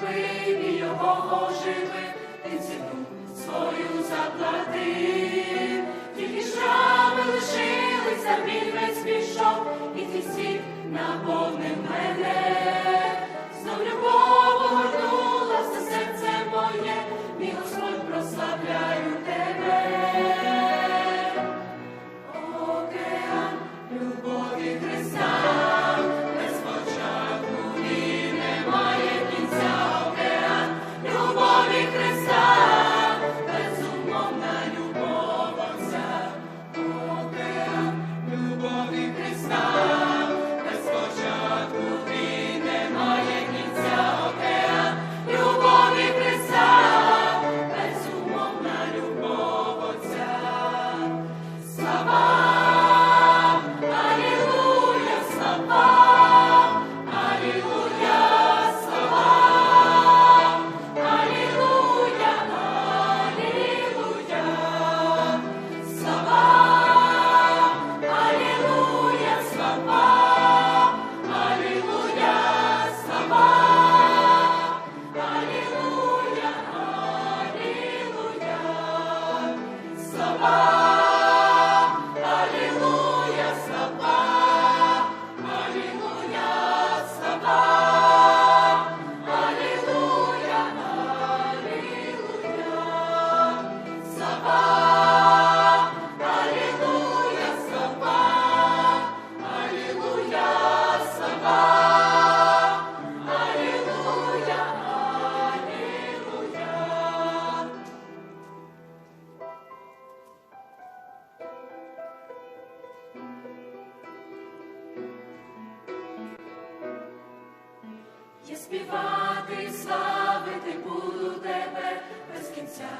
живи, мій живи, ти ціну свою заплатив, тільки шрами лишилися, вівець пішов, і ти всі наповнив мене. Christ.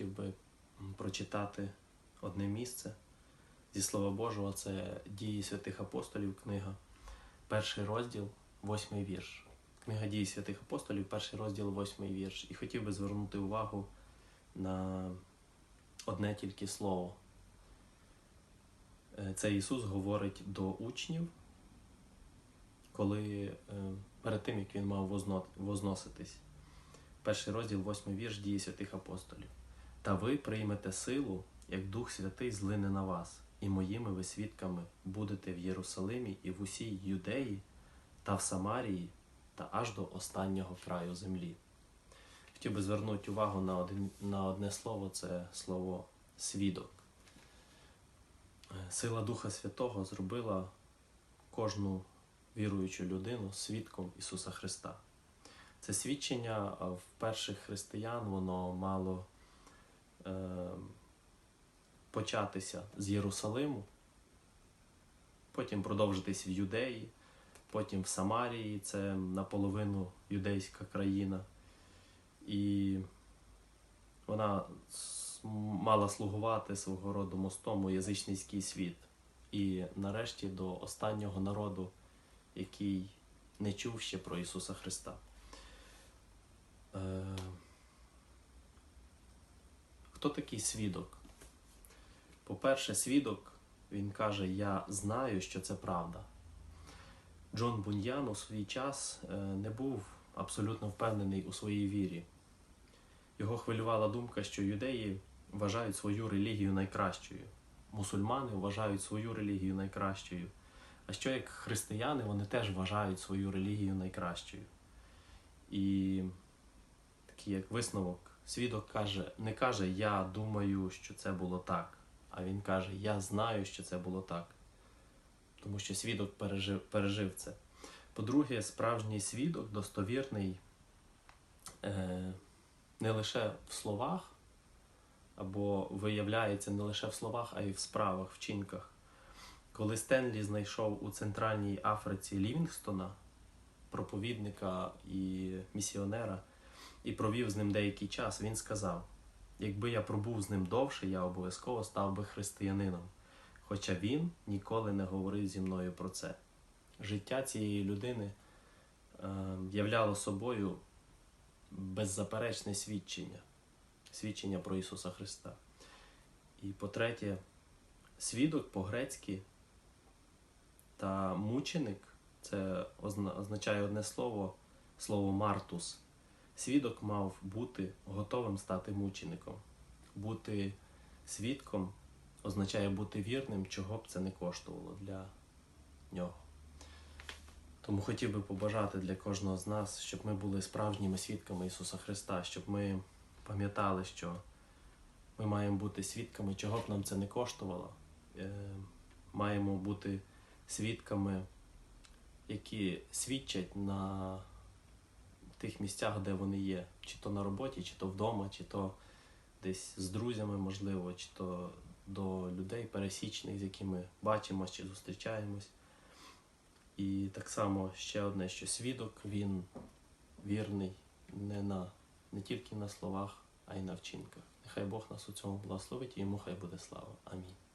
хотів би прочитати одне місце зі Слова Божого, це дії святих апостолів, книга, перший розділ, восьмий вірш. Книга дії святих апостолів, перший розділ, восьмий вірш. І хотів би звернути увагу на одне тільки слово. Е, це Ісус говорить до учнів, коли е, перед тим як Він мав возноситись. Перший розділ, восьмий вірш дії святих апостолів. Та ви приймете силу, як Дух Святий злине на вас, і моїми ви свідками будете в Єрусалимі і в усій Юдеї та в Самарії та аж до останнього краю землі. Хотів би звернути увагу на, один, на одне слово це слово свідок. Е, Сила Духа Святого зробила кожну віруючу людину свідком Ісуса Христа. Це свідчення в перших християн воно мало е, початися з Єрусалиму, потім продовжитись в Юдеї, потім в Самарії, це наполовину юдейська країна. І вона мала слугувати свого роду мостом у язичницький світ. І нарешті до останнього народу, який не чув ще про Ісуса Христа. Е, Хто такий свідок? По-перше, свідок, він каже: Я знаю, що це правда. Джон Буньян у свій час е, не був абсолютно впевнений у своїй вірі. Його хвилювала думка, що юдеї вважають свою релігію найкращою, мусульмани вважають свою релігію найкращою. А що як християни, вони теж вважають свою релігію найкращою. І такий як висновок, свідок каже, не каже, я думаю, що це було так, а він каже, я знаю, що це було так. Тому що свідок пережив, пережив це. По-друге, справжній свідок достовірний е, не лише в словах, або виявляється не лише в словах, а й в справах, вчинках. Коли Стенлі знайшов у Центральній Африці Лівінгстона, проповідника і місіонера, і провів з ним деякий час, він сказав: якби я пробув з ним довше, я обов'язково став би християнином. Хоча він ніколи не говорив зі мною про це. Життя цієї людини е, являло собою беззаперечне свідчення, свідчення про Ісуса Христа. І по-третє, свідок по-грецьки та мученик це означає одне слово, слово мартус. Свідок мав бути готовим стати мучеником. Бути свідком означає бути вірним, чого б це не коштувало для нього. Тому хотів би побажати для кожного з нас, щоб ми були справжніми свідками Ісуса Христа, щоб ми пам'ятали, що ми маємо бути свідками, чого б нам це не коштувало. Е, Маємо бути свідками, які свідчать на тих місцях, де вони є, чи то на роботі, чи то вдома, чи то десь з друзями, можливо, чи то до людей пересічних, з якими бачимось чи зустрічаємось. І так само ще одне, що свідок він вірний не, на, не тільки на словах, а й на вчинках. Нехай Бог нас у цьому благословить і йому хай буде слава. Амінь.